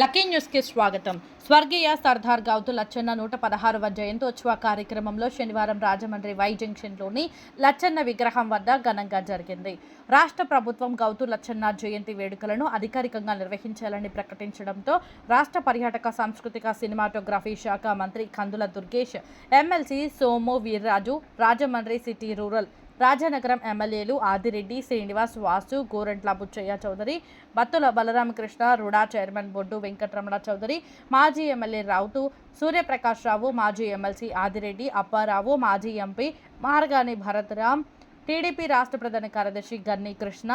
Lucky న్యూస్కి స్వాగతం. స్వర్గీయ సర్దార్ గౌతు లచ్చన్న నూట పదహారవ జయంతోత్సవ కార్యక్రమంలో శనివారం రాజమండ్రి వై జంక్షన్లోని లచ్చన్న విగ్రహం వద్ద ఘనంగా జరిగింది. రాష్ట్ర ప్రభుత్వం గౌతు లచ్చన్న జయంతి వేడుకలను అధికారికంగా నిర్వహించాలని ప్రకటించడంతో రాష్ట్ర పర్యాటక సాంస్కృతిక సినిమాటోగ్రఫీ శాఖ మంత్రి Kandula Durgesh MLC Somu Veerraju Rajahmundry city rural Rajanagaram ఎమ్మెల్యేలు ఆదిరెడ్డి శ్రీనివాస్ వాసు గోరంట్ల బుచ్చయ్య చౌదరి బత్తుల బలరామకృష్ణ రుడా చైర్మన్ బొడ్డు వెంకటరమణ చౌదరి మాజీ ఎమ్మెల్యే రావుతు సూర్యప్రకాష్ రావు మాజీ ఎమ్మెల్సీ ఆదిరెడ్డి అప్పారావు మాజీ ఎంపీ మార్గాని భరత్రామ్ టీడీపీ రాష్ట్ర ప్రధాన కార్యదర్శి Ganni Krishna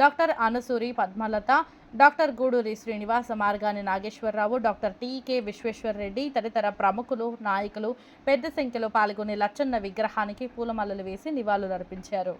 doctor Anusuri Padmalatha doctor Guduri Srinivasa Margani Nageswara Rao doctor TK Visweswara Reddy తదితర ప్రముఖులు నాయకులు పెద్ద సంఖ్యలో పాల్గొని లచ్చన్న విగ్రహానికి పూలమాలలు వేసి నివాళులర్పించారు.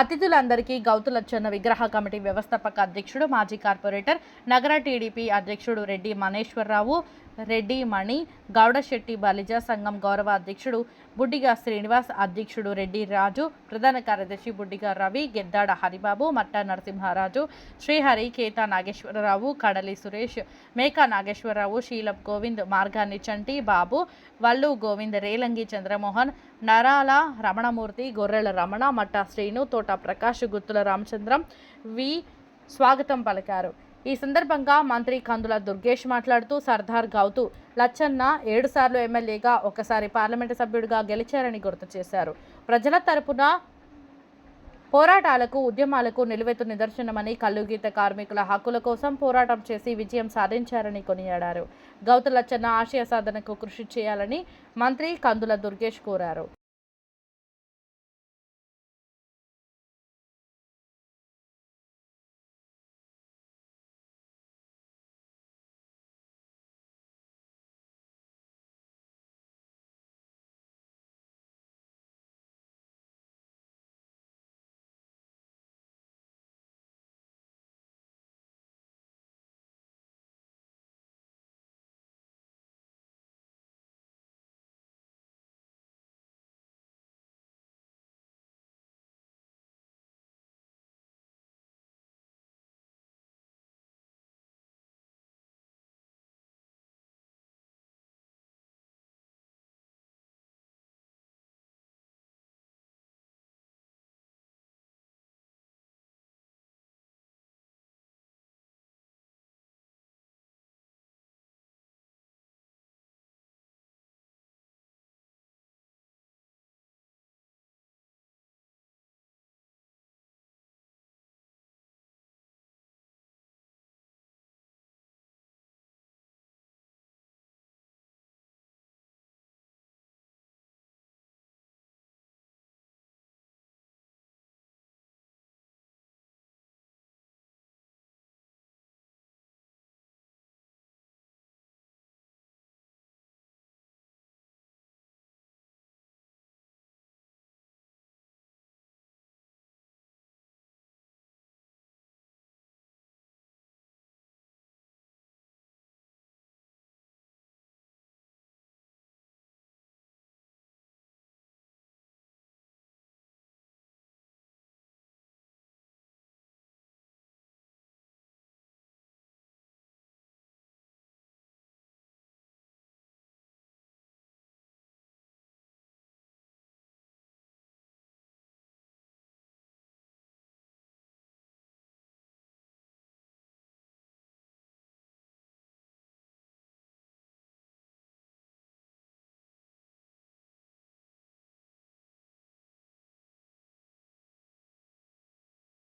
అతిథులందరికీ గౌతు లచ్చన్న విగ్రహ కమిటీ వ్యవస్థాపక అధ్యక్షుడు మాజీ కార్పొరేటర్ నగర టీడీపీ అధ్యక్షుడు రెడ్డి మనేశ్వరరావు రెడ్డి మణి గౌడశెట్టి బలిజ సంఘం గౌరవ అధ్యక్షుడు బుడ్డిగా శ్రీనివాస్ అధ్యక్షుడు రెడ్డి రాజు ప్రధాన కార్యదర్శి బుడ్డిగా రవి గెద్దాడ హరిబాబు మట్ట నరసింహారాజు శ్రీహరి కేతా నాగేశ్వరరావు కడలి సురేష్ మేకా నాగేశ్వరరావు శీలం గోవింద్ మార్గాన్ని చంటి బాబు వల్లు గోవింద్ రేలంగి చంద్రమోహన్ నరాల రమణమూర్తి గొర్రెల రమణ మట్టా శ్రీను తోట ప్రకాష్ గుత్తుల రామచంద్రం వి స్వాగతం పలికారు. ఈ సందర్భంగా మంత్రి కందుల దుర్గేష్ మాట్లాడుతూ సర్దార్ గౌతు లచ్చన్న ఏడుసార్లు ఎమ్మెల్యేగా ఒకసారి పార్లమెంటు సభ్యుడిగా గెలిచారని గుర్తు చేశారు. ప్రజల తరపున పోరాటాలకు ఉద్యమాలకు నిలువెత్తు నిదర్శనమని కల్లుగీత కార్మికుల హక్కుల కోసం పోరాటం చేసి విజయం సాధించారని కొనియాడారు. గౌతు లచ్చన్న ఆశయ సాధనకు కృషి చేయాలని మంత్రి కందుల దుర్గేష్ కోరారు.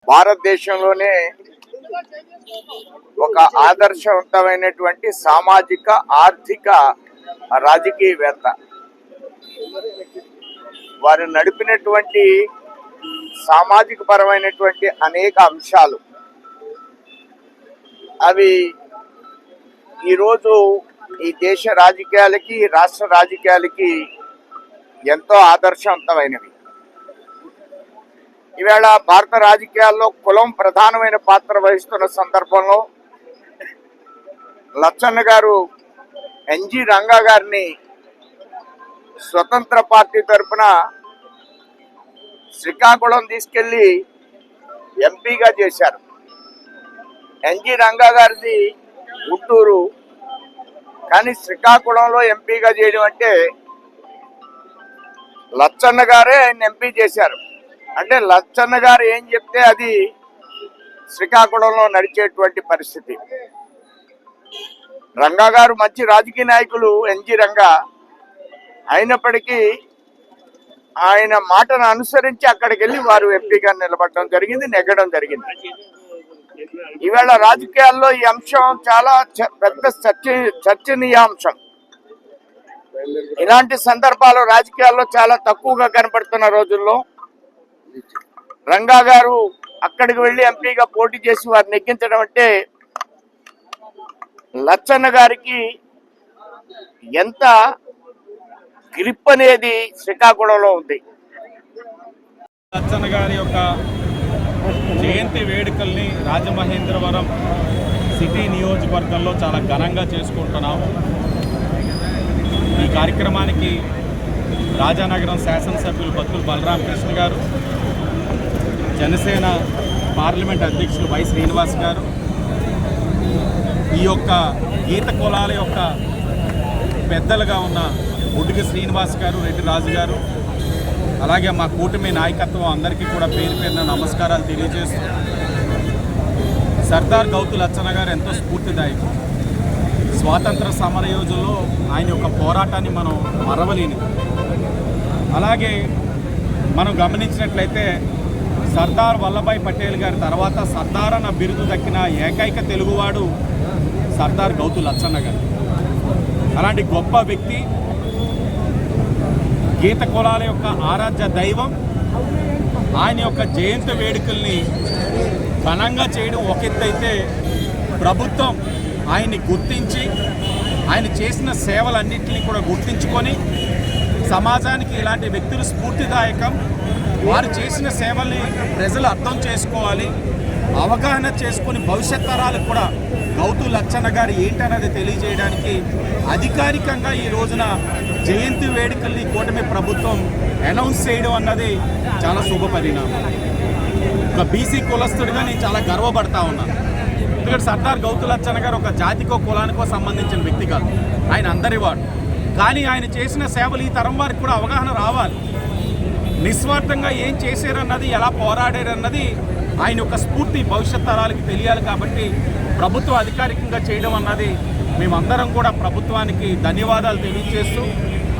భారతదేశంలోనే ఒక ఆదర్శవంతమైనటువంటి సామాజిక ఆర్థిక రాజకీయవేత్త. వారు నడిపినటువంటి సామాజిక పరమైనటువంటి అనేక అంశాలు. అవి ఈరోజు ఈ దేశ రాజకీయాలకి రాష్ట్ర రాజకీయాలకి ఎంతో ఆదర్శవంతమైనవి. ఈవేళ భారత రాజకీయాల్లో కులం ప్రధానమైన పాత్ర వహిస్తున్న సందర్భంలో లచ్చన్న గారు ఎన్జి రంగా గారిని స్వతంత్ర పార్టీ తరఫున శ్రీకాకుళం తీసుకెళ్ళి ఎంపీగా చేశారు. ఎన్జి రంగా గారిది గుంటూరు. కానీ శ్రీకాకుళంలో ఎంపీగా చేయడం అంటే లచ్చన్న గారే ఆయన ఎంపీ చేశారు. అంటే లచ్చన్న గారు ఏం చెప్తే అది శ్రీకాకుళంలో నడిచేటువంటి పరిస్థితి. రంగా గారు మంచి రాజకీయ నాయకులు ఎన్జి రంగా. అయినప్పటికీ ఆయన మాటను అనుసరించి అక్కడికి వెళ్ళి వారు ఎంపీగా నిలబడడం జరిగింది నెగ్గడం జరిగింది. ఈవేళ రాజకీయాల్లో ఈ అంశం చాలా చ- పెద్ద చర్చ చర్చనీయాంశం. ఇలాంటి సందర్భాలు రాజకీయాల్లో చాలా తక్కువగా కనపడుతున్న రోజుల్లో రంగా గారు అక్కడికి వెళ్ళి ఎంపీగా పోటీ చేసి వారిని ఎక్కించడం అంటే లచ్చన్న గారికి ఎంత గ్రిప్ అనేది శ్రీకాకుళంలో ఉంది. లచ్చన్న గారి యొక్క జయంతి వేడుకల్ని రాజమహేంద్రవరం సిటీ నియోజకవర్గంలో చాలా ఘనంగా చేసుకుంటున్నాము ఈ కార్యక్రమానికి రాజానగరం శాసనసభ్యులు బతుకులు బలరామకృష్ణ గారు జనసేన పార్లమెంట్ అధ్యక్షులు వై శ్రీనివాస్ గారు ఈ యొక్క గీత కులాల యొక్క పెద్దలుగా ఉన్న బుడ్డిగ శ్రీనివాస్ గారు రెడ్డి రాజు గారు అలాగే మా కూటమి నాయకత్వం అందరికీ కూడా పేరు పేరున నమస్కారాలు తెలియజేస్తూ సర్దార్ గౌతు లచ్చన గారు ఎంతో స్ఫూర్తిదాయకం. స్వాతంత్ర సమరయోజుల్లో ఆయన యొక్క పోరాటాన్ని మనం మరవలేని అలాగే మనం గమనించినట్లయితే సర్దార్ వల్లభాయ్ పటేల్ గారి తర్వాత సర్దార్ అన్న బిరుదు దక్కిన ఏకైక తెలుగువాడు సర్దార్ గౌతు లచ్చన్న గారు. అలాంటి గొప్ప వ్యక్తి గీత కులాల యొక్క ఆరాధ్య దైవం ఆయన యొక్క జయంతి వేడుకల్ని ఘనంగా చేయడం ఒక ఎత్తైతే ప్రభుత్వం ఆయన్ని గుర్తించి ఆయన చేసిన సేవలన్నింటినీ కూడా గుర్తించుకొని సమాజానికి ఇలాంటి వ్యక్తులు స్ఫూర్తిదాయకం. వారు చేసిన సేవల్ని ప్రజలు అర్థం చేసుకోవాలి అవగాహన చేసుకుని భవిష్యత్ తరాలకు కూడా గౌతు లచ్చన్న గారు ఏంటన్నది తెలియజేయడానికి అధికారికంగా ఈ రోజున జయంతి వేడుకల్ని కూటమి ప్రభుత్వం అనౌన్స్ చేయడం అన్నది చాలా శుభ పరిణామం. ఒక బీసీ కులస్తుడిగా నేను చాలా గర్వపడతా ఉన్నాను ఎందుకంటే సర్దార్ గౌతు లచ్చన్న గారు ఒక జాతికో కులానికో సంబంధించిన వ్యక్తి కాదు. ఆయన అందరివాడు. కానీ ఆయన చేసిన సేవలు ఈ తరం వారికి కూడా అవగాహన రావాలి. నిస్వార్థంగా ఏం చేశారన్నది ఎలా పోరాడారన్నది ఆయన యొక్క స్ఫూర్తి భవిష్యత్ తరాలకి తెలియాలి కాబట్టి ప్రభుత్వం అధికారికంగా చేయడం అన్నది మేమందరం కూడా ప్రభుత్వానికి ధన్యవాదాలు తెలియజేస్తూ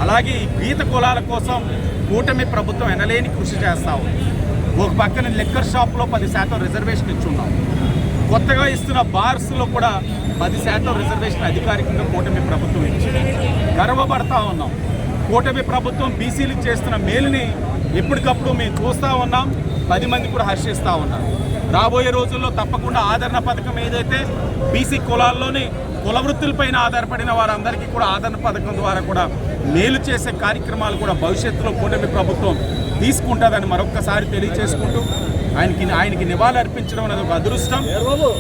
అలాగే ఈ గీత కులాల కోసం కూటమి ప్రభుత్వం ఎనలేని కృషి చేస్తాము ఒక పక్కన లిక్కర్ షాప్లో పది శాతం రిజర్వేషన్ ఇచ్చున్నాం. కొత్తగా ఇస్తున్న బార్స్లో కూడా పది శాతం రిజర్వేషన్ అధికారికంగా కూటమి ప్రభుత్వం ఇచ్చింది. గర్వపడతా ఉన్నాం. కూటమి ప్రభుత్వం బీసీలకు చేస్తున్న మేలుని ఎప్పటికప్పుడు మేము చూస్తూ ఉన్నాం పది మంది కూడా హర్షిస్తూ ఉన్నాం రాబోయే రోజుల్లో తప్పకుండా ఆదరణ పథకం ఏదైతే బీసీ కులాల్లోని కుల వృత్తులపైన ఆధారపడిన వారందరికీ కూడా ఆదరణ పథకం ద్వారా కూడా మేలు చేసే కార్యక్రమాలు కూడా భవిష్యత్తులో కూటమి ప్రభుత్వం తీసుకుంటుందని మరొక్కసారి తెలియచేసుకుంటూ ఆయనకి ఆయనకి నివాళులర్పించడం అనేది ఒక అదృష్టం.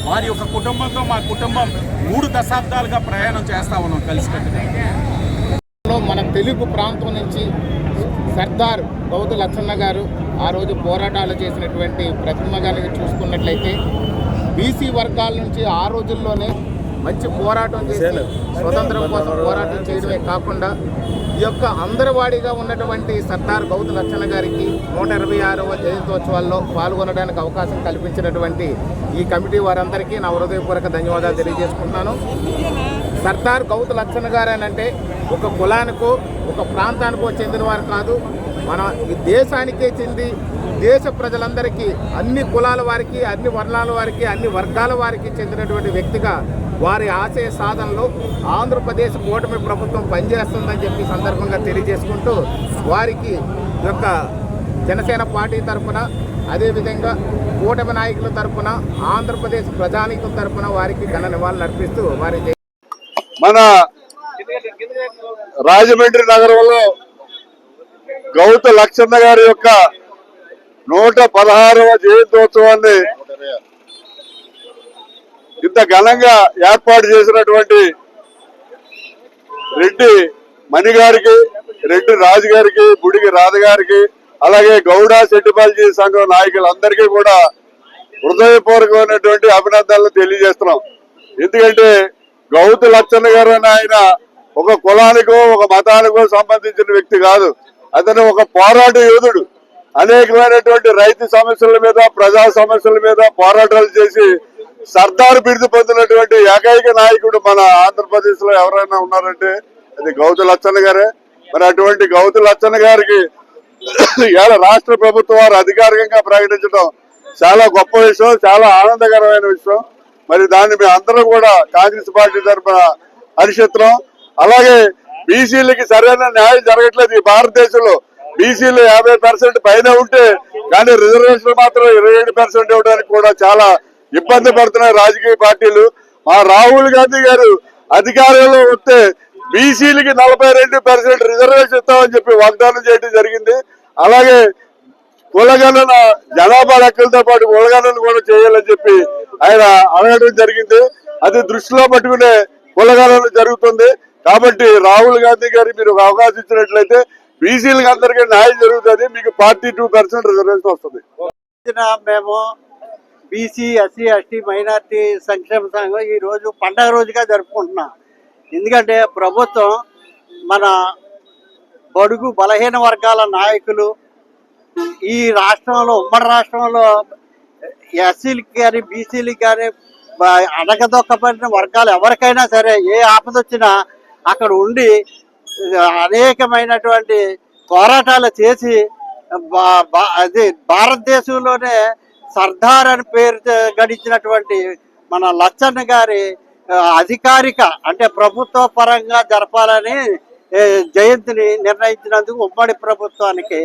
వారి యొక్క కుటుంబంతో మా కుటుంబం మూడు దశాబ్దాలుగా ప్రయాణం చేస్తా ఉన్నాం కలిసికట్టుగా. మన తెలుగు ప్రాంతం నుంచి సర్దార్ గౌతు లచ్చన్న గారు ఆ రోజు పోరాటాలు చేసినటువంటి ప్రతిమ గారిని చూసుకున్నట్లయితే బీసీ వర్గాల నుంచి ఆ రోజుల్లోనే మంచి పోరాటం చేసి స్వతంత్రం కోసం పోరాటం చేయడమే కాకుండా ఈ యొక్క అందరివాడిగా ఉన్నటువంటి సర్దార్ గౌతు లచ్చన్న గారికి నూట ఇరవై ఆరవ జయంతోత్సవాల్లో పాల్గొనడానికి అవకాశం కల్పించినటువంటి ఈ కమిటీ వారందరికీ నా హృదయపూర్వక ధన్యవాదాలు తెలియజేసుకుంటున్నాను. సర్దార్ గౌతు లచ్చన్న గారు అని అంటే ఒక కులానికో ఒక ప్రాంతానికో చెందిన వారు కాదు. మన ఈ దేశానికే చెంది దేశ ప్రజలందరికీ అన్ని కులాల వారికి అన్ని వర్ణాల వారికి అన్ని వర్గాల వారికి చెందినటువంటి వ్యక్తిగా వారి ఆశయ సాధనలో ఆంధ్రప్రదేశ్ కూటమి ప్రభుత్వం పనిచేస్తుందని చెప్పి సందర్భంగా తెలియజేసుకుంటూ వారికి యొక్క జనసేన పార్టీ తరఫున అదేవిధంగా కూటమి నాయకుల తరఫున ఆంధ్రప్రదేశ్ ప్రజానీకుల తరఫున వారికి ఘన నివాళులు అర్పిస్తూ వారి మన రాజమండ్రి నగరంలో గౌత లక్ష్మణ గారి యొక్క నూట పదహారవ జయంతోత్సవాన్ని ఇంత ఘనంగా ఏర్పాటు చేసినటువంటి రెడ్డి మణి గారికి రెడ్డి రాజు గారికి బుడిగి రాధ అలాగే గౌడ సెట్టిపల్లి సంఘం నాయకులందరికీ కూడా హృదయపూర్వకమైనటువంటి అభినందనలు తెలియజేస్తున్నాం. ఎందుకంటే గౌతు లచ్చన్న గారు అని ఆయన ఒక కులానికో ఒక మతానికో సంబంధించిన వ్యక్తి కాదు. అతను ఒక పోరాట యోధుడు. అనేకమైనటువంటి రైతు సమస్యల మీద ప్రజా సమస్యల మీద పోరాటాలు చేసి సర్దార్ బిరుదు పొందినటువంటి ఏకైక నాయకుడు మన ఆంధ్రప్రదేశ్లో ఎవరైనా ఉన్నారంటే అది గౌతు లచ్చన్న గారే. మరి అటువంటి గౌతు లచ్చన్న గారికి ఇవాళ రాష్ట్ర ప్రభుత్వం వారు అధికారికంగా ప్రకటించడం చాలా గొప్ప విషయం చాలా ఆనందకరమైన విషయం. మరి దాన్ని మేము అందరం కూడా కాంగ్రెస్ పార్టీ తరఫున హర్షిస్తున్నాం అలాగే బీసీలకి సరైన న్యాయం జరగట్లేదు ఈ భారతదేశంలో. బీసీలు యాభై పర్సెంట్ పైన ఉంటే కానీ రిజర్వేషన్ మాత్రం ఇరవై ఏడు పర్సెంట్ ఇవ్వడానికి కూడా చాలా ఇబ్బంది పడుతున్నాయి రాజకీయ పార్టీలు. మా రాహుల్ గాంధీ గారు అధికారంలో వస్తే బీసీలకి నలభై రెండు పర్సెంట్ రిజర్వేషన్ ఇస్తామని చెప్పి వాగ్దానం చేయడం జరిగింది. అలాగే కులగణన జనాభా లెక్కలతో పాటు కులగణన కూడా చేయాలని చెప్పి ఆయన అడగడం జరిగింది. అది దృష్టిలో పట్టుకునే కులగాలను జరుగుతుంది. కాబట్టి రాహుల్ గాంధీ గారికి మీరు ఒక అవకాశం ఇచ్చినట్లయితే బీసీలకు అందరికీ న్యాయం జరుగుతుంది. మీకు ఫార్టీ టూ పర్సెంట్ రిజర్వేషన్ వస్తుంది. మేము బీసీ ఎస్సీ ఎస్టీ మైనార్టీ సంక్షేమ సంఘం ఈ రోజు పండగ రోజుగా జరుపుకుంటున్నాం. ఎందుకంటే ప్రభుత్వం మన బడుగు బలహీన వర్గాల నాయకులు ఈ రాష్ట్రంలో ఉమ్మడి రాష్ట్రంలో ఎస్సీలకి కానీ బీసీలకి కానీ అడగదొక్కబడిన వర్గాలు ఎవరికైనా సరే ఏ ఆపద వచ్చినా అక్కడ ఉండి అనేకమైనటువంటి పోరాటాలు చేసి బా- అది భారతదేశంలోనే సర్దార్ అని పేరు గడించినటువంటి మన లచ్చన్న గారి అధికారిక అంటే ప్రభుత్వ పరంగా జరపాలని జయంతిని నిర్ణయించినందుకు ఉమ్మడి ప్రభుత్వానికి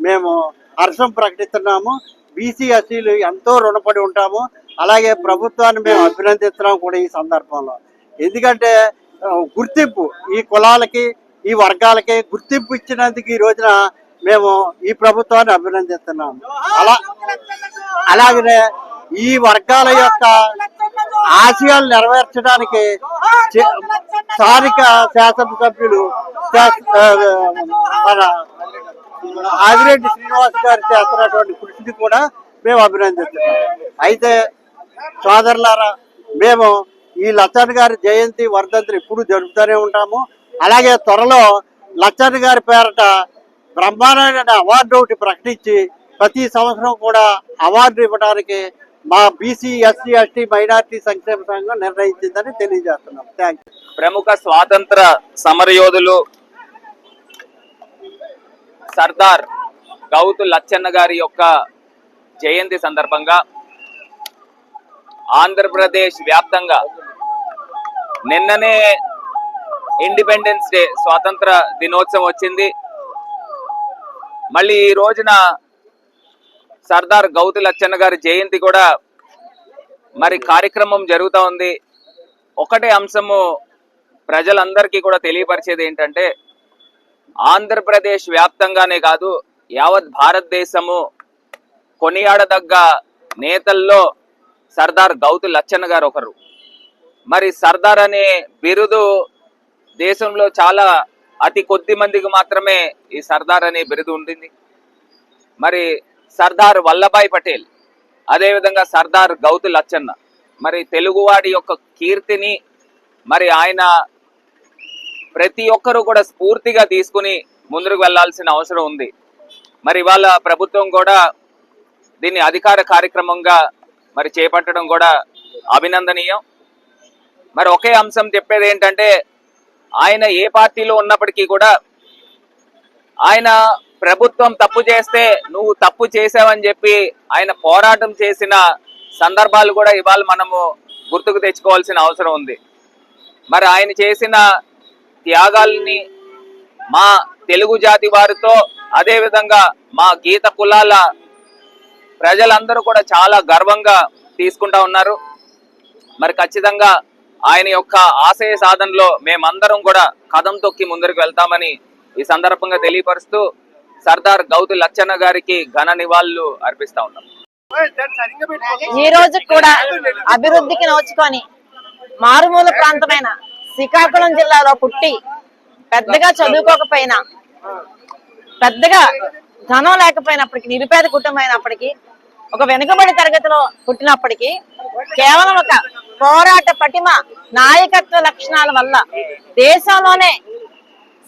మేము హర్షం ప్రకటిస్తున్నాము. బీసీ ఎస్సీలు ఎంతో రుణపడి ఉంటాము. అలాగే ప్రభుత్వాన్ని మేము అభినందిస్తున్నాం కూడా ఈ సందర్భంలో. ఎందుకంటే గుర్తింపు ఈ కులాలకి ఈ వర్గాలకి గుర్తింపు ఇచ్చినందుకు ఈ రోజున మేము ఈ ప్రభుత్వాన్ని అభినందిస్తున్నాము. అలా అలాగనే ఈ వర్గాల యొక్క ఆశయాలు నెరవేర్చడానికి చే- స్థానిక శాసనసభ్యులు శాస- మన ఆదిరెడ్డి శ్రీనివాస్ గారు చేస్తున్నటువంటి కృషిని కూడా మేము అభినందిస్తున్నాం. అయితే సోదరులారా మేము ఈ లచ్చన్ గారి జయంతి వర్ధంతిని ఎప్పుడు జరుపుతూనే ఉంటాము. అలాగే త్వరలో లచ్చన్ గారి పేరట బ్రహ్మాండమైన అవార్డు ఒకటి ప్రకటించి ప్రతి సంవత్సరం కూడా అవార్డు ఇవ్వడానికి మా బీసీ ఎస్సీ ఎస్టీ మైనార్టీ సంక్షేమ సంఘం నిర్ణయించిందని తెలియజేస్తున్నాం. థ్యాంక్ యూ ప్రముఖ స్వాతంత్ర సమరయోధులు సర్దార్ గౌతు లచ్చన్న గారి యొక్క జయంతి సందర్భంగా ఆంధ్రప్రదేశ్ వ్యాప్తంగా నిన్ననే ఇండిపెండెన్స్ డే స్వాతంత్ర దినోత్సవం వచ్చింది. మళ్ళీ ఈ రోజున సర్దార్ గౌతు లచ్చన్న గారి జయంతి కూడా మరి కార్యక్రమం జరుగుతూ ఉంది. ఒకటే అంశము ప్రజలందరికీ కూడా తెలియపరిచేది ఏంటంటే ఆంధ్రప్రదేశ్ వ్యాప్తంగానే కాదు యావత్ భారతదేశము కొనియాడదగ్గ నేతల్లో సర్దార్ గౌతు లచ్చన్న గారు ఒకరు. మరి సర్దార్ అనే బిరుదు దేశంలో చాలా అతి కొద్ది మందికి మాత్రమే ఈ సర్దార్ అనే బిరుదు ఉండింది. మరి సర్దార్ వల్లభాయ్ పటేల్ అదేవిధంగా సర్దార్ గౌతు లచ్చన్న మరి తెలుగువాడి యొక్క కీర్తిని మరి ఆయన ప్రతి ఒక్కరూ కూడా స్ఫూర్తిగా తీసుకుని ముందుకు వెళ్ళాల్సిన అవసరం ఉంది. మరి ఇవాళ ప్రభుత్వం కూడా దీన్ని అధికార కార్యక్రమంగా మరి చేపట్టడం కూడా అభినందనీయం. మరి ఒకే అంశం చెప్పేది ఏంటంటే ఆయన ఏ పార్టీలో ఉన్నప్పటికీ కూడా ఆయన ప్రభుత్వం తప్పు చేస్తే నువ్వు తప్పు చేసావని చెప్పి ఆయన పోరాటం చేసిన సందర్భాలు కూడా ఇవాళ మనము గుర్తుకు తెచ్చుకోవాల్సిన అవసరం ఉంది. మరి ఆయన చేసిన త్యాగాల్ని మా తెలుగు జాతి వారితో అదేవిధంగా మా గీత కులాల ప్రజలందరూ కూడా చాలా గర్వంగా తీసుకుంటా ఉన్నారు. మరి ఖచ్చితంగా ఆయన యొక్క ఆశయ సాధనలో మేమందరం కూడా కథం తొక్కి ముందరికి వెళ్తామని ఈ సందర్భంగా తెలియపరుస్తూ సర్దార్ గౌతు లచ్చన్న గారికి ఘన నివాళులు అర్పిస్తా ఉన్నాం. ఈ రోజు కూడా అభివృద్ధికి నోచుకొని మారుమూల ప్రాంతమైన శ్రీకాకుళం జిల్లాలో పుట్టి పెద్దగా చదువుకోకపోయినా పెద్దగా ధనం లేకపోయినప్పటికీ నిరుపేద కుటుంబం అయినప్పటికీ ఒక వెనుకబడి తరగతిలో పుట్టినప్పటికీ కేవలం ఒక పోరాట పటిమ నాయకత్వ లక్షణాల వల్ల దేశంలోనే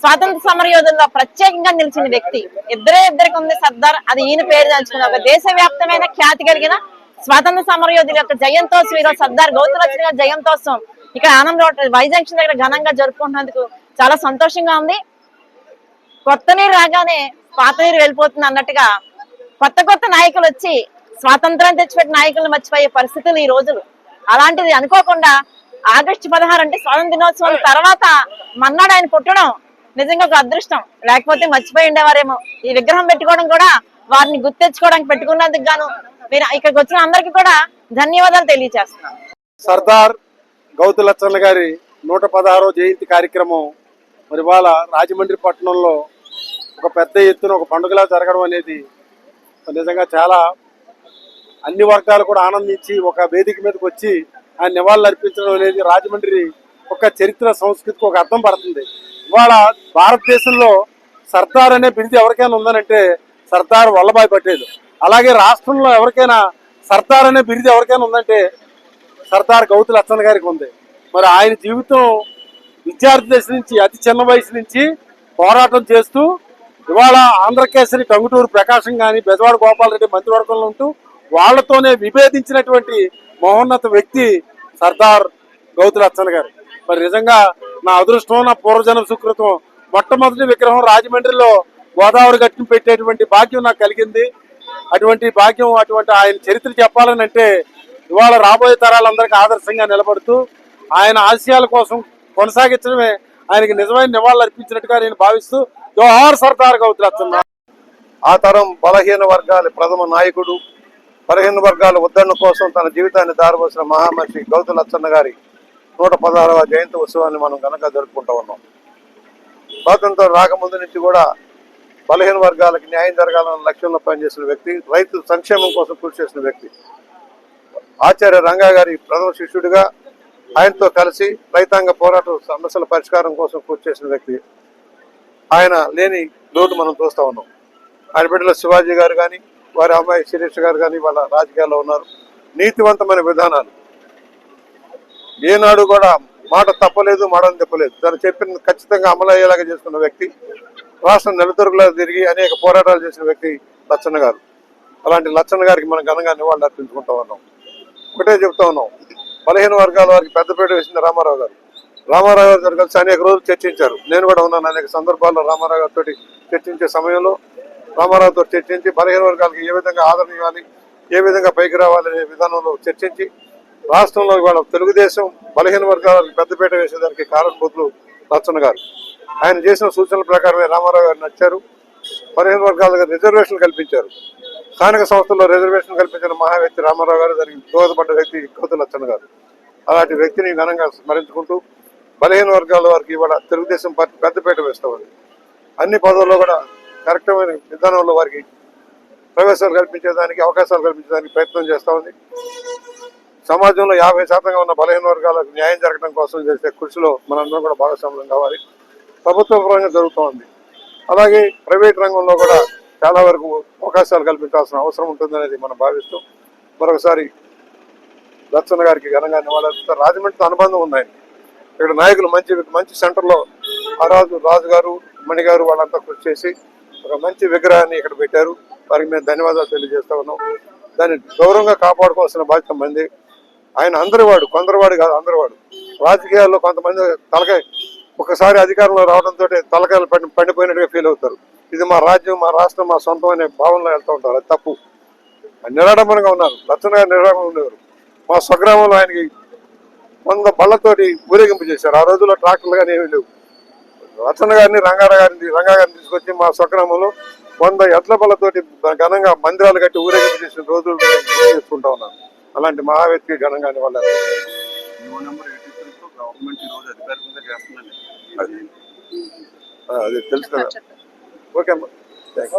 స్వాతంత్ర సమర యోధుల్లో ప్రత్యేకంగా నిలిచిన వ్యక్తి. ఇద్దరే ఇద్దరికి ఉంది సర్దార్ అది ఈయన పేరు దాల్చుకున్న ఒక దేశవ్యాప్తమైన ఖ్యాతి కలిగిన స్వాతంత్ర సమరయోధుల యొక్క జయంతోత్సవం ఈరోజు సర్దార్ గౌతులక్ష్మి గారి జయంతోత్సవం. ఇక్కడ ఆనంద వైజాంక్షన్ దగ్గర ఘనంగా జరుపుకుంటున్నందుకు చాలా సంతోషంగా ఉంది. కొత్త నీరు రాగానే పాత నీరు వెళ్ళిపోతుంది అన్నట్టుగా కొత్త కొత్త నాయకులు వచ్చి స్వాతంత్రం తెచ్చిపెట్టిన నాయకులను మర్చిపోయే పరిస్థితులు ఈ రోజులు. అలాంటిది అనుకోకుండా ఆగస్టు పదహారు అంటే స్వాతంత్ర దినోత్సవం తర్వాత మన్నాడు ఆయన పుట్టడం నిజంగా ఒక అదృష్టం. లేకపోతే మర్చిపోయి ఉండేవారేమో. ఈ విగ్రహం పెట్టుకోవడం కూడా వారిని గుర్తెచ్చుకోవడానికి పెట్టుకున్నందుకు గాను మీరు ఇక్కడికి వచ్చిన అందరికి కూడా ధన్యవాదాలు తెలియజేస్తున్నాను. సర్దార్ గౌతు లచ్చన్న గారి నూట పదహారో జయంతి కార్యక్రమం మరి ఇవాళ రాజమండ్రి పట్టణంలో ఒక పెద్ద ఎత్తున ఒక పండుగలా జరగడం అనేది నిజంగా చాలా అన్ని వర్గాలు కూడా ఆనందించి ఒక వేదిక మీదకి వచ్చి ఆయన నివాళులు అర్పించడం అనేది రాజమండ్రి ఒక చరిత్ర సంస్కృతికి ఒక అర్థం పడుతుంది. ఇవాళ భారతదేశంలో సర్దార్ అనే బిరుదు ఎవరికైనా ఉందనంటే సర్దార్ వల్లభాయ్ పటేల్. అలాగే రాష్ట్రంలో ఎవరికైనా సర్దార్ అనే బిరుదు ఎవరికైనా ఉందంటే సర్దార్ గౌతు అచ్చన్ గారికి ఉంది. మరి ఆయన జీవితం విద్యార్థి దశ నుంచి అతి చిన్న వయసు నుంచి పోరాటం చేస్తూ ఇవాళ ఆంధ్రకేసరి టంగుటూరు ప్రకాశం కానీ బెజవాడ గోపాలరెడ్డి మంత్రివర్గంలో ఉంటూ వాళ్ళతోనే విభేదించినటువంటి మహోన్నత వ్యక్తి సర్దార్ గౌతు అచ్చన్ గారు. మరి నిజంగా నా అదృష్టం నా పూర్వజన సుకృతం మొట్టమొదటి విగ్రహం రాజమండ్రిలో గోదావరి గట్టును పెట్టేటువంటి భాగ్యం నాకు కలిగింది. అటువంటి భాగ్యం అటువంటి ఆయన చరిత్ర చెప్పాలని అంటే ఇవాళ రాబోయే తరాలందరికీ ఆదర్శంగా నిలబడుతూ ఆయన ఆశయాల కోసం కొనసాగించడమే ఆయనకి నిజమైన నివాళులు అర్పించినట్టుగా నేను భావిస్తూ జోహార్ సర్దార్ గౌతు ఆ తరం బలహీన వర్గాల ప్రథమ నాయకుడు బలహీన వర్గాల ఉద్ధరణ కోసం తన జీవితాన్ని దారిపోసిన మహామనిషి గౌతుల లచ్చన్న గారి నూట పదహారవ జయంతి ఉత్సవాన్ని మనం కనుక జరుపుకుంటూ ఉన్నాం. స్వాతంత్రం రాకముందు నుంచి కూడా బలహీన వర్గాలకు న్యాయం జరగాలన్న లక్ష్యంలో పనిచేసిన వ్యక్తి రైతు సంక్షేమం కోసం కృషి చేసిన వ్యక్తి. ఆచార్య రంగా గారి ప్రథమ శిష్యుడిగా ఆయనతో కలిసి రైతాంగ పోరాట సమస్యల పరిష్కారం కోసం కృషి చేసిన వ్యక్తి. ఆయన లేని లోటు మనం చూస్తా ఉన్నాం. ఆయన బిడ్డల శివాజీ గారు కానీ వారి అమ్మాయి శిరీష్ గారు కానీ వాళ్ళ రాజకీయాల్లో ఉన్నారు. నీతివంతమైన విధానాలు. ఏనాడు కూడా మాట తప్పలేదు మాటను తప్పలేదు తను చెప్పిన ఖచ్చితంగా అమలు అయ్యేలాగా చేసుకున్న వ్యక్తి రాష్ట్రం నిలదొరుగులా తిరిగి అనేక పోరాటాలు చేసిన వ్యక్తి లచ్చన్న గారు. అలాంటి లచ్చన్న గారికి మనం ఘనంగా నివాళులు అర్పించుకుంటా ఉన్నాం. ఒకటే చెప్తా ఉన్నాం. బలహీన వర్గాల వారికి పెద్దపీట వేసింది రామారావు గారు. రామారావు గారు గారు కలిసి అనేక రోజులు చర్చించారు. నేను కూడా ఉన్నాను అనేక సందర్భాల్లో రామారావు గారితో చర్చించే సమయంలో రామారావుతో చర్చించి బలహీన వర్గాలకు ఏ విధంగా ఆదరణ ఇవ్వాలి ఏ విధంగా పైకి రావాలనే విధానంలో చర్చించి రాష్ట్రంలో ఇవాళ తెలుగుదేశం బలహీన వర్గాలకు పెద్దపీట వేసేదానికి కారణభూతులు లచ్చన్న గారు. ఆయన చేసిన సూచనల ప్రకారమే రామారావు గారు నచ్చారు బలహీన వర్గాలకు రిజర్వేషన్ కల్పించారు. స్థానిక సంస్థల్లో రిజర్వేషన్ కల్పించిన మహా వ్యక్తి రామారావు గారు దానికి దోహదపడ్డ వ్యక్తి గౌతు లచ్చన్న గారు. అలాంటి వ్యక్తిని ఘనంగా స్మరించుకుంటూ బలహీన వర్గాల వారికి ఇవాళ తెలుగుదేశం పార్టీ పెద్దపీట వేస్తూ అన్ని పదవుల్లో కూడా కరెక్టమైన విధానంలో వారికి ప్రవేశాలు కల్పించేదానికి అవకాశాలు కల్పించడానికి ప్రయత్నం చేస్తూ ఉంది సమాజంలో యాభై శాతంగా ఉన్న బలహీన వర్గాలకు న్యాయం జరగడం కోసం చేసే కృషిలో మనందరం కూడా భాగస్వామ్యం కావాలి. ప్రభుత్వ పరంగా జరుగుతూ ఉంది అలాగే ప్రైవేట్ రంగంలో కూడా చాలా వరకు అవకాశాలు కల్పించాల్సిన అవసరం ఉంటుందనేది మనం భావిస్తూ మరొకసారి దర్శన గారికి ఘనంగా నివాళులు రాజమండ్రితో అనుబంధం ఉన్నాయి ఇక్కడ నాయకులు మంచి మంచి సెంటర్లో ఆ రాజు రాజు గారు మణి గారు వాళ్ళంతా కృషి చేసి ఒక మంచి విగ్రహాన్ని ఇక్కడ పెట్టారు. వారికి మేము ధన్యవాదాలు తెలియజేస్తా ఉన్నాం. దాన్ని గౌరవంగా కాపాడుకోవాల్సిన బాధ్యత మంది. ఆయన అందరివాడు కొందరివాడు కాదు అందరివాడు. రాజకీయాల్లో కొంతమంది తలకాయ ఒకసారి అధికారంలో రావడంతో తలకాయలు పండి పండిపోయినట్టుగా ఫీల్ అవుతారు. ఇది మా రాజ్యం మా రాష్ట్రం మా సొంతం అనే భావనలో వెళ్తూ ఉంటారు. అది తప్పు. నిరాడంబరంగా ఉన్నారు. గారు నిరాడంబరంగా ఉండేవారు మా స్వగ్రామంలో ఆయనకి వంద బళ్ళతోటి ఊరేగింపు చేశారు. ఆ రోజుల్లో ట్రాక్టర్లు కానీ ఏమీ లేవు. రచన గారిని రంగారావు గారిని రంగా గారిని తీసుకొచ్చి మా స్వగ్రామంలో వంద ఎడ్ల బళ్ళతోటి ఘనంగా మందిరాలు కట్టి ఊరేగింపు చేసిన రోజులు చేసుకుంటా ఉన్నాను. అలాంటి మహా వ్యక్తికి ఘనంగా వాళ్ళు అది తెలుసు కదా. ఓకే అమ్మా. థ్యాంక్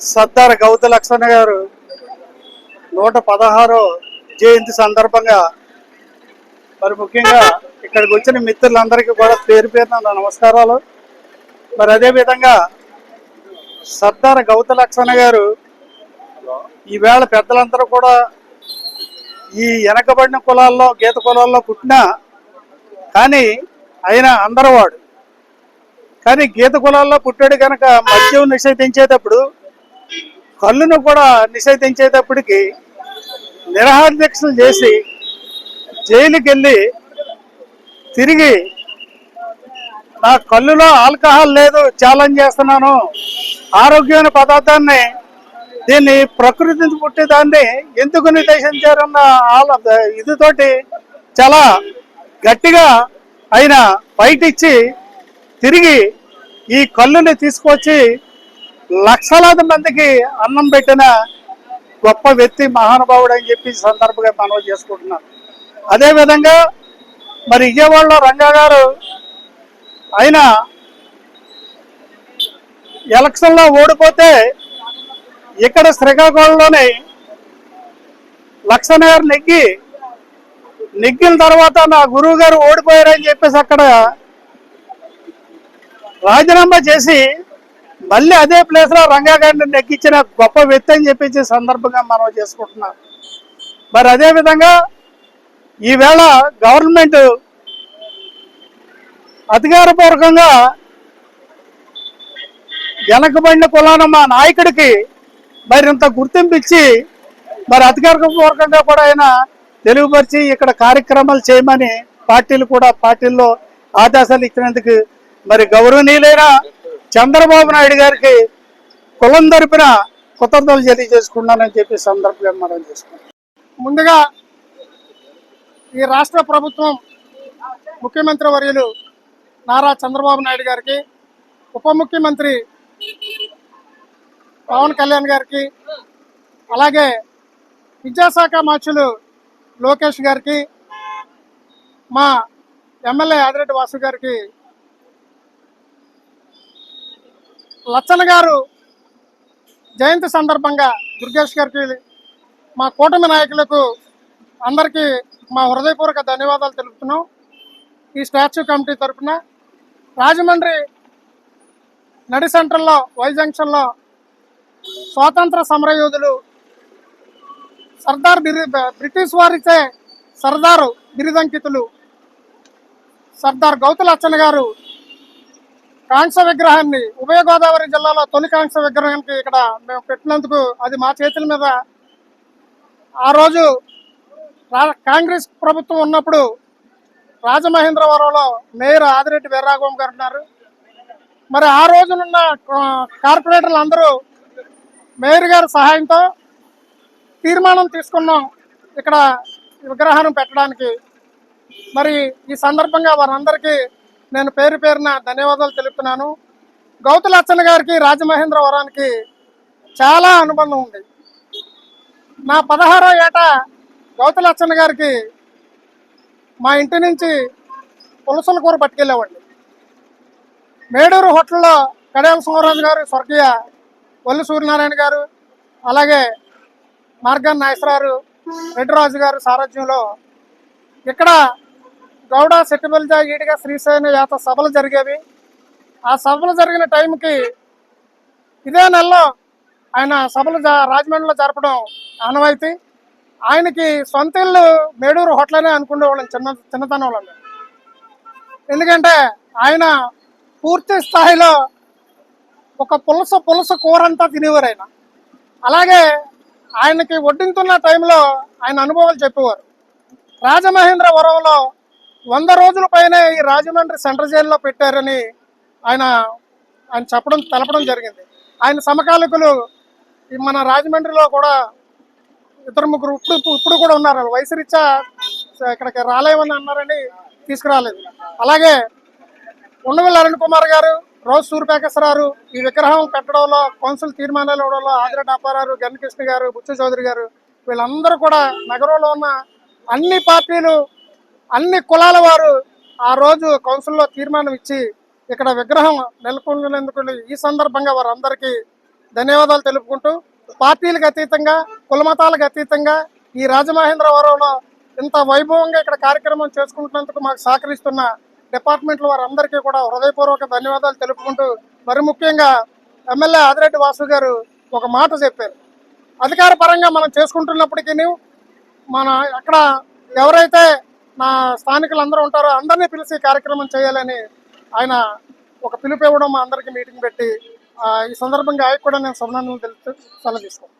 సర్దార్ గౌత లక్ష్మణ గారు నూట పదహారో జయంతి సందర్భంగా మరి ముఖ్యంగా ఇక్కడికి వచ్చిన మిత్రులందరికీ కూడా పేరు పేరున నమస్కారాలు. మరి అదే విధంగా సర్దార్ గౌత లక్ష్మణ గారు ఈవేళ పెద్దలందరూ కూడా ఈ వెనకబడిన కులాల్లో గీత కులాల్లో పుట్టినా కానీ ఆయన అందరవాడు. కానీ గీత కులాల్లో పుట్టాడు కనుక మద్యం నిషేధించేటప్పుడు కళ్ళును కూడా నిషేధించేటప్పటికి నిరహార దీక్షలు చేసి జైలుకి వెళ్ళి తిరిగి నా కళ్ళులో ఆల్కహాల్ లేదు ఛాలెంజ్ చేస్తున్నాను. ఆరోగ్యమైన పదార్థాన్ని దీన్ని ప్రకృతి నుంచి పుట్టేదాన్ని ఎందుకు నిర్దేశించారన్న ఆల ఇదితోటి చాలా గట్టిగా ఆయన బయటిచ్చి తిరిగి ఈ కళ్ళుని తీసుకొచ్చి లక్షలాది మందికి అన్నం పెట్టిన గొప్ప వ్యక్తి మహానుభావుడు అని చెప్పి సందర్భంగా మనవి చేసుకుంటున్నాను. అదేవిధంగా మరి విజయవాడలో రంగా గారు ఆయన ఎలక్షన్లో ఓడిపోతే ఇక్కడ శ్రీకాకుళంలోనే లక్షనగర్ నెగ్గి నెగ్గిన తర్వాత నా గురువు గారు ఓడిపోయారని చెప్పేసి అక్కడ రాజీనామా చేసి మళ్ళీ అదే ప్లేస్లో రంగా నెగ్గించిన గొప్ప వ్యక్తి అని చెప్పేసి సందర్భంగా మనం చేసుకుంటున్నాం. మరి అదే విధంగా ఈవేళ గవర్నమెంట్ అధికారపూర్వకంగా వెనకబడిన కులాన మా నాయకుడికి మరి ఇంత గుర్తింపు ఇచ్చి మరి అధికారపూర్వకంగా కూడా ఆయన తెలుగుపరిచి ఇక్కడ కార్యక్రమాలు చేయమని పార్టీలు కూడా పార్టీల్లో ఆదేశాలు ఇచ్చినందుకు మరి గౌరవనీయులైన చంద్రబాబు నాయుడు గారికి కులం తరపున కృతజ్ఞతలు తెలియజేసుకున్నానని చెప్పి సందర్భంగా మనం చేసుకున్నాం ముందుగా ఈ రాష్ట్ర ప్రభుత్వం ముఖ్యమంత్రి వర్యులు నారా చంద్రబాబు నాయుడు గారికి ఉప ముఖ్యమంత్రి పవన్ కళ్యాణ్ గారికి అలాగే విద్యాశాఖ మార్చులు లోకేష్ గారికి మా ఎమ్మెల్యే ఆదిరెడ్డి వాసు గారికి లచ్చన్న గారు జయంతి సందర్భంగా దుర్గేష్ గారికి మా కూటమి నాయకులకు అందరికీ మా హృదయపూర్వక ధన్యవాదాలు తెలుపుతున్నాం. ఈ స్టాచ్యూ కమిటీ తరఫున రాజమండ్రి నడి సెంటర్లో వై జంక్షన్లో స్వాతంత్ర సమరయోధులు సర్దార్ బిరి బ్రిటిష్ వారిచే సర్దారు బిరుదంకితులు సర్దార్ గౌతు లచ్చన్న గారు కాంస్య విగ్రహాన్ని ఉభయ గోదావరి జిల్లాలో తొలి కాంస్య విగ్రహానికి ఇక్కడ మేము పెట్టినందుకు అది మా చేతుల మీద. ఆ రోజు రా- కాంగ్రెస్ ప్రభుత్వం ఉన్నప్పుడు రాజమహేంద్రవరంలో మేయర్ ఆదిరెడ్డి వీర్రాఘవం గారు ఉన్నారు. మరి ఆ రోజునున్న కార్పొరేటర్లు అందరూ మేయర్ గారి సహాయంతో తీర్మానం తీసుకున్నాం. ఇక్కడ విగ్రహాన్ని పెట్టడానికి. మరి ఈ సందర్భంగా వారందరికీ నేను పేరు పేరున ధన్యవాదాలు తెలుపుతున్నాను. గౌతు లచ్చన్న గారికి రాజమహేంద్రవరానికి చాలా అనుబంధం ఉంది. నా పదహారో ఏట గౌతు లచ్చన్న గారికి మా ఇంటి నుంచి పులసల కూర పట్టుకెళ్ళేవాడిని. మేడూరు హోటల్లో కడియాల సింహరాజు గారు స్వర్గీయ వల్లి సూర్యనారాయణ గారు అలాగే మార్గన్ నాయసరారు రెడ్డిరాజు గారు సారథ్యంలో ఇక్కడ గౌడ సెట్టిబల్జ ఈడిగా శ్రీశైన యాత సభలు జరిగేవి. ఆ సభలు జరిగిన టైంకి ఇదే నెలలో ఆయన సభలు రాజమండ్రిలో జరపడం ఆనవాయితీ. ఆయనకి సొంత ఇల్లు మేడూరు హోటలనే అనుకునేవాళ్ళం చిన్న చిన్నతనంలో ఎందుకంటే ఆయన పూర్తి స్థాయిలో ఒక పులస పులస కూర అంతా తినేవారు ఆయన. అలాగే ఆయనకి వడ్డింతున్న టైంలో ఆయన అనుభవాలు చెప్పేవారు. రాజమహేంద్రవరంలో వంద రోజుల పైనే ఈ రాజమండ్రి సెంట్రల్ జైల్లో పెట్టారని ఆయన ఆయన చెప్పడం తెలపడం జరిగింది. ఆయన సమకాలికులు ఈ మన రాజమండ్రిలో కూడా ఇద్దరు ముగ్గురు ఇప్పుడు ఇప్పుడు కూడా ఉన్నారు. వయసురీత్యా ఇక్కడికి రాలేమని అన్నారని తీసుకురాలేదు. అలాగే ఉండవల్లి అరుణ్ కుమార్ గారు రోజు సూర్యప్రకాశరావు ఈ విగ్రహం పెట్టడంలో కౌన్సిల్ తీర్మానాలు ఇవ్వడంలో ఆదిర అప్పారావు గణకృష్ణ గారు బుచ్చ చౌదరి గారు వీళ్ళందరూ కూడా నగరంలో ఉన్న అన్ని పార్టీలు అన్ని కులాల వారు ఆ రోజు కౌన్సిల్లో తీర్మానం ఇచ్చి ఇక్కడ విగ్రహం నెలకొనేందుకు ఈ సందర్భంగా వారందరికీ ధన్యవాదాలు తెలుపుకుంటూ పార్టీలకు అతీతంగా కులమతాలకు అతీతంగా ఈ రాజమహేంద్రవరంలో ఇంత వైభవంగా ఇక్కడ కార్యక్రమం చేసుకుంటున్నందుకు మాకు సహకరిస్తున్న డిపార్ట్మెంట్ల వారందరికీ కూడా హృదయపూర్వక ధన్యవాదాలు తెలుపుకుంటూ మరి ముఖ్యంగా ఎమ్మెల్యే ఆదిరెడ్డి వాసు గారు ఒక మాట చెప్పారు. అధికార పరంగా మనం చేసుకుంటున్నప్పటికీ మన అక్కడ ఎవరైతే నా స్థానికులు అందరూ ఉంటారో అందరినీ పిలిచి కార్యక్రమం చేయాలని ఆయన ఒక పిలుపు ఇవ్వడం మా అందరికీ మీటింగ్ పెట్టి ఈ సందర్భంగా ఆయనకు కూడా నేను సభనందనలు తెలుపు సెలవు తీసుకుంటాను